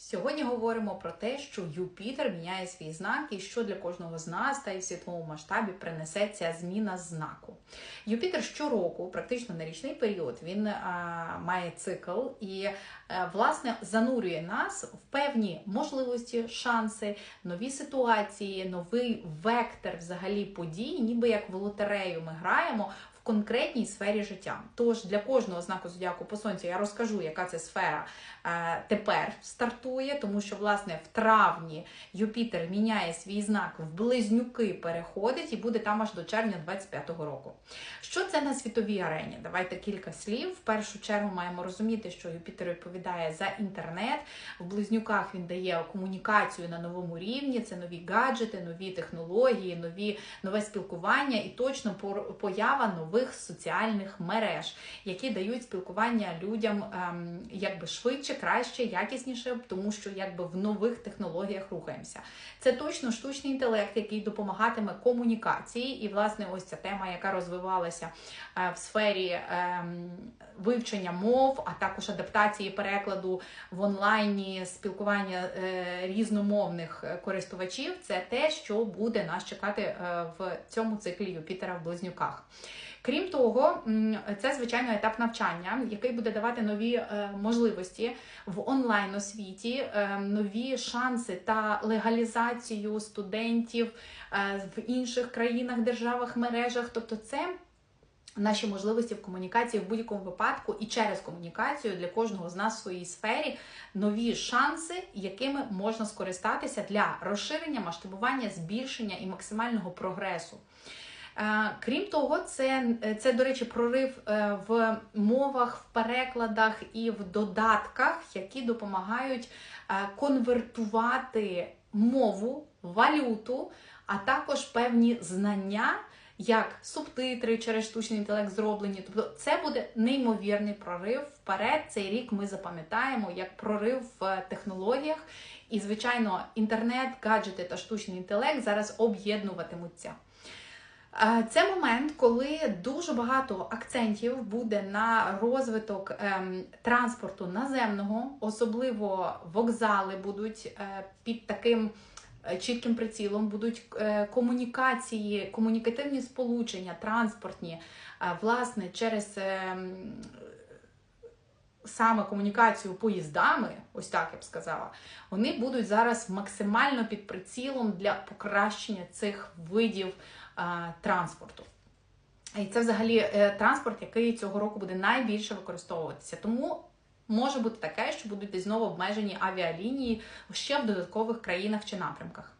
Сьогодні говоримо про те, що Юпітер міняє свій знак і що для кожного з нас та й в світовому масштабі принесе ця зміна знаку. Юпітер щороку, практично на річний період, він а, має цикл і а, власне занурює нас в певні можливості, шанси, нові ситуації, новий вектор взагалі подій, ніби як в лотерею ми граємо конкретній сфері життя. Тож для кожного знаку зодіаку по сонцю я розкажу, яка це сфера е, тепер стартує, тому що, власне, в травні Юпітер міняє свій знак в близнюки, переходить і буде там аж до червня 25-го року. Що це на світовій арені? Давайте кілька слів. В першу чергу маємо розуміти, що Юпітер відповідає за інтернет. В близнюках він дає комунікацію на новому рівні. Це нові гаджети, нові технології, нові нове спілкування і точно поява нових нових соціальних мереж, які дають спілкування людям ем, якби швидше, краще, якісніше, тому що якби в нових технологіях рухаємося. Це точно штучний інтелект, який допомагатиме комунікації, і власне ось ця тема, яка розвивалася е, в сфері ем, вивчення мов, а також адаптації перекладу в онлайні спілкування е, різномовних користувачів. Це те, що буде нас чекати е, в цьому циклі Юпітера в близнюках. Крім того, це звичайно етап навчання, який буде давати нові е, можливості в онлайн освіті, е, нові шанси та легалізацію студентів е, в інших країнах, державах, мережах. Тобто, це. Наші можливості в комунікації в будь-якому випадку і через комунікацію для кожного з нас в своїй сфері нові шанси, якими можна скористатися для розширення, масштабування, збільшення і максимального прогресу. Крім того, це, це, до речі, прорив е, в мовах, в перекладах і в додатках, які допомагають е, конвертувати мову, валюту, а також певні знання. Як субтитри через штучний інтелект зроблені, тобто це буде неймовірний прорив вперед. Цей рік ми запам'ятаємо як прорив в технологіях, і звичайно, інтернет, гаджети та штучний інтелект зараз об'єднуватимуться. Це момент, коли дуже багато акцентів буде на розвиток ем, транспорту наземного, особливо вокзали будуть е, під таким е, чітким прицілом, будуть е, комунікації, комунікативні сполучення, транспортні, власне, через. Ем, саме комунікацію поїздами, ось так я б сказала, вони будуть зараз максимально під прицілом для покращення цих видів транспорту. І це взагалі е, транспорт, який цього року буде найбільше використовуватися. Тому може бути таке, що будуть знову обмежені авіалінії ще в додаткових країнах чи напрямках.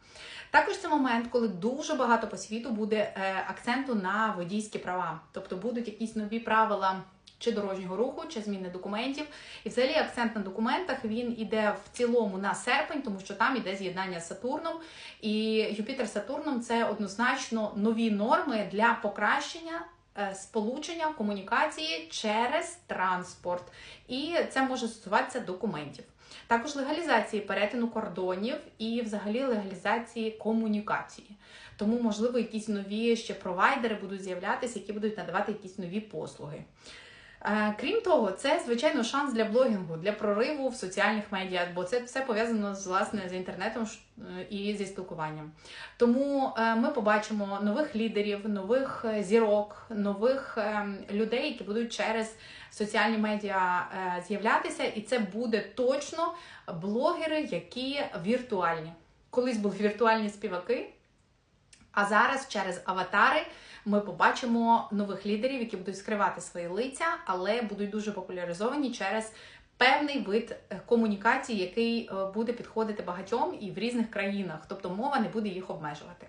Також це момент, коли дуже багато по світу буде е, акценту на водійські права, тобто будуть якісь нові правила чи дорожнього руху, чи зміни документів. І взагалі акцент на документах він іде в цілому на серпень, тому що там іде з'єднання з Сатурном. І Юпітер Сатурном це однозначно нові норми для покращення. Е, сполучення комунікації через транспорт, і це може стосуватися документів. Також легалізації перетину кордонів і, взагалі, легалізації комунікації. Тому, можливо, якісь нові ще провайдери будуть з'являтися, які будуть надавати якісь нові послуги. Е, крім того, це звичайно шанс для блогінгу, для прориву в соціальних медіа, бо це все пов'язано з власне з інтернетом е, і зі спілкуванням. Тому е, ми побачимо нових лідерів, нових зірок, нових людей, які будуть через соціальні медіа з'являтися, і це буде точно блогери, які віртуальні. Колись були віртуальні співаки, а зараз через аватари ми побачимо нових лідерів, які будуть скривати свої лиця, але будуть дуже популяризовані через певний вид е, комунікації, який е, буде підходити багатьом і в різних країнах, тобто мова не буде їх обмежувати.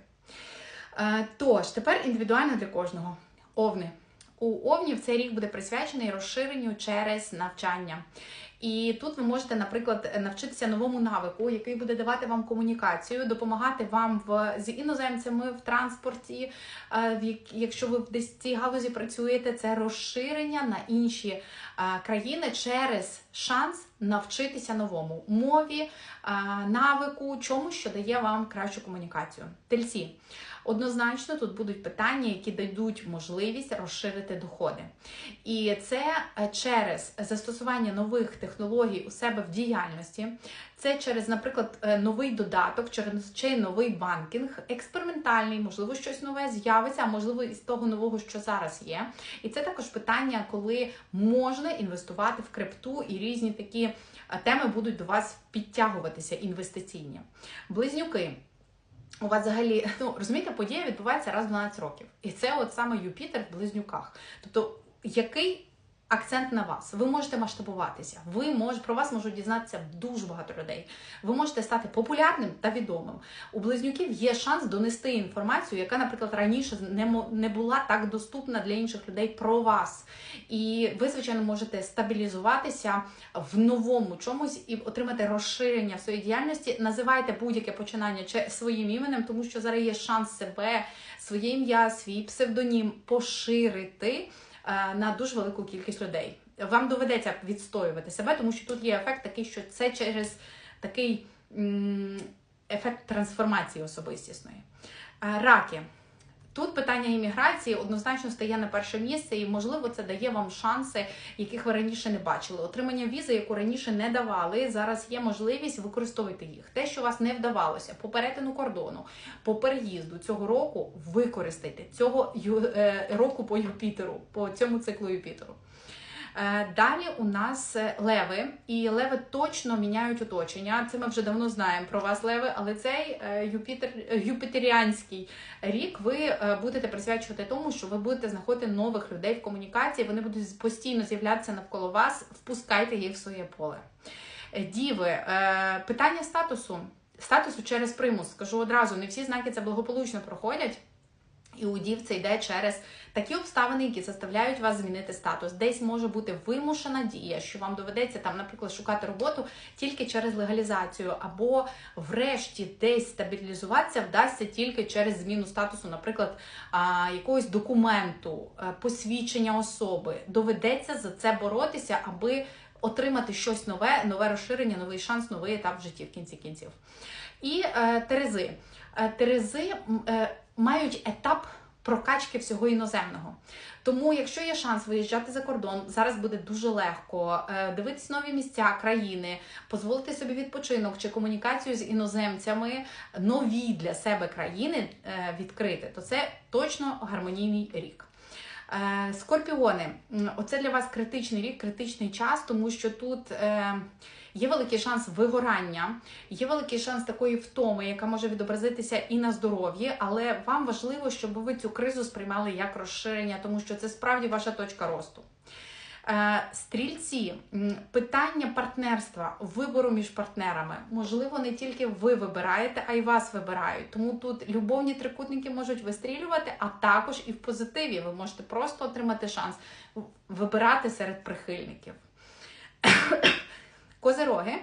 Е, тож, тепер індивідуально для кожного. Овни. У Овнів цей рік буде присвячений розширенню через навчання. І тут ви можете, наприклад, навчитися новому навику, який буде давати вам комунікацію, допомагати вам в з іноземцями в транспорті. В якщо ви десь в цій галузі працюєте, це розширення на інші е, країни через шанс навчитися новому мові, навику, чомусь, що дає вам кращу комунікацію. Тельці. Однозначно, тут будуть питання, які дадуть можливість розширити доходи. І це е, через застосування нових технологій у себе в діяльності, це через, наприклад, е, новий додаток, через чи новий банкінг, експериментальний, можливо, щось нове з'явиться, а можливо, із того нового, що зараз є. І це також питання, коли можна інвестувати в крипту, і різні такі теми будуть до вас підтягуватися інвестиційні. Близнюки. У вас взагалі, ну розумієте, подія відбувається раз в 12 років. І це от саме Юпітер в близнюках. Тобто, який акцент на вас? Ви можете масштабуватися, ви мож, про вас можуть дізнатися дуже багато людей. Ви можете стати популярним та відомим. У близнюків є шанс донести інформацію, яка, наприклад, раніше не, не була так доступна для інших людей про вас. І ви, звичайно, можете стабілізуватися в новому чомусь і отримати розширення в своїй діяльності. Називайте будь-яке починання чи своїм іменем, тому що зараз є шанс себе, своє ім'я, свій псевдонім поширити на дуже велику кількість людей. Вам доведеться відстоювати себе, тому що тут є ефект такий, що це через такий ефект трансформації особистісної. Е, Раки. Тут питання імміграції однозначно стає на перше місце, і можливо це дає вам шанси, яких ви раніше не бачили. Отримання візи, яку раніше не давали. Зараз є можливість використовувати їх. Те, що вас не вдавалося по перетину кордону, по переїзду цього року, використайте цього е, року по Юпітеру, по цьому циклу Юпітеру. Е, Далі у нас е, леви, і леви точно міняють оточення. Це ми вже давно знаємо про вас, леви, але цей е, Юпітер, юпітеріанський рік ви будете присвячувати тому, що ви будете знаходити нових людей в комунікації. Вони будуть постійно з'являтися навколо вас. Впускайте їх в своє поле. Діви, питання статусу. Статусу через примус. Скажу одразу, не всі знаки це благополучно проходять. І у дів це йде через такі обставини, які заставляють вас змінити статус. Десь може бути вимушена дія, що вам доведеться там, наприклад, шукати роботу тільки через легалізацію, або врешті десь стабілізуватися вдасться тільки через зміну статусу, наприклад, якогось документу, е, посвідчення особи. Доведеться за це боротися, аби отримати щось нове, нове розширення, новий шанс, новий етап в житті в кінці кінців. І е, Терези. Е, Терези е, мають етап прокачки всього іноземного. Тому, якщо є шанс виїжджати за кордон, зараз буде дуже легко е, дивитись нові місця країни, дозволити собі відпочинок чи комунікацію з іноземцями, нові для себе країни е, відкрити, то це точно гармонійний рік. Е, Скорпіони, оце для вас критичний рік, критичний час, тому що тут е, є великий шанс вигорання, є великий шанс такої втоми, яка може відобразитися і на здоров'ї, але вам важливо, щоб ви цю кризу сприймали як розширення, тому що це справді ваша точка росту. Е, Стрільці, питання партнерства, вибору між партнерами. Можливо, не тільки ви вибираєте, а й вас вибирають. Тому тут любовні трикутники можуть вистрілювати, а також і в позитиві. Ви можете просто отримати шанс вибирати серед прихильників. Козироги.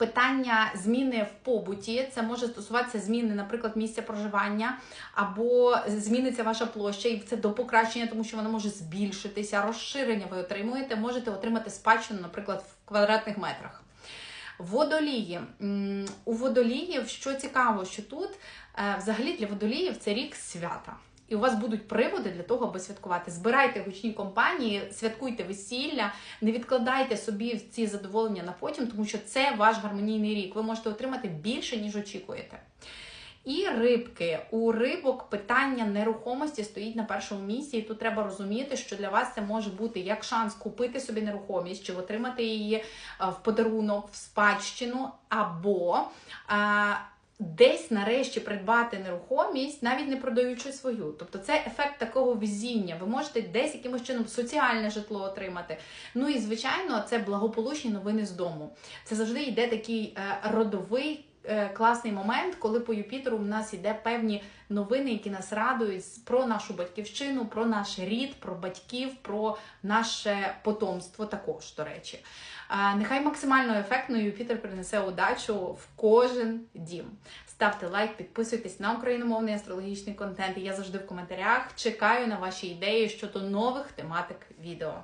Питання зміни в побуті, це може стосуватися зміни, наприклад, місця проживання, або зміниться ваша площа, і це до покращення, тому що вона може збільшитися. Розширення ви отримуєте, можете отримати спадщину, наприклад, в квадратних метрах. Водолії. У водоліїв, що цікаво, що тут е, взагалі для водоліїв це рік свята. І у вас будуть приводи для того, аби святкувати. Збирайте гучні компанії, святкуйте весілля, не відкладайте собі ці задоволення на потім, тому що це ваш гармонійний рік. Ви можете отримати більше, ніж очікуєте. І рибки. У рибок питання нерухомості стоїть на першому місці, і тут треба розуміти, що для вас це може бути як шанс купити собі нерухомість, чи отримати її е, в подарунок, в спадщину, або а, десь нарешті придбати нерухомість, навіть не продаючи свою. Тобто це ефект такого везіння. Ви можете десь якимось чином соціальне житло отримати. Ну і звичайно, це благополучні новини з дому. Це завжди йде такий е, родовий. Е, Класний момент, коли по Юпітеру в нас йде певні новини, які нас радують про нашу батьківщину, про наш рід, про батьків, про наше потомство також, до речі. Нехай максимально ефектно Юпітер принесе удачу в кожен дім. Ставте лайк, підписуйтесь на україномовний астрологічний контент. Я завжди в коментарях чекаю на ваші ідеї щодо нових тематик відео.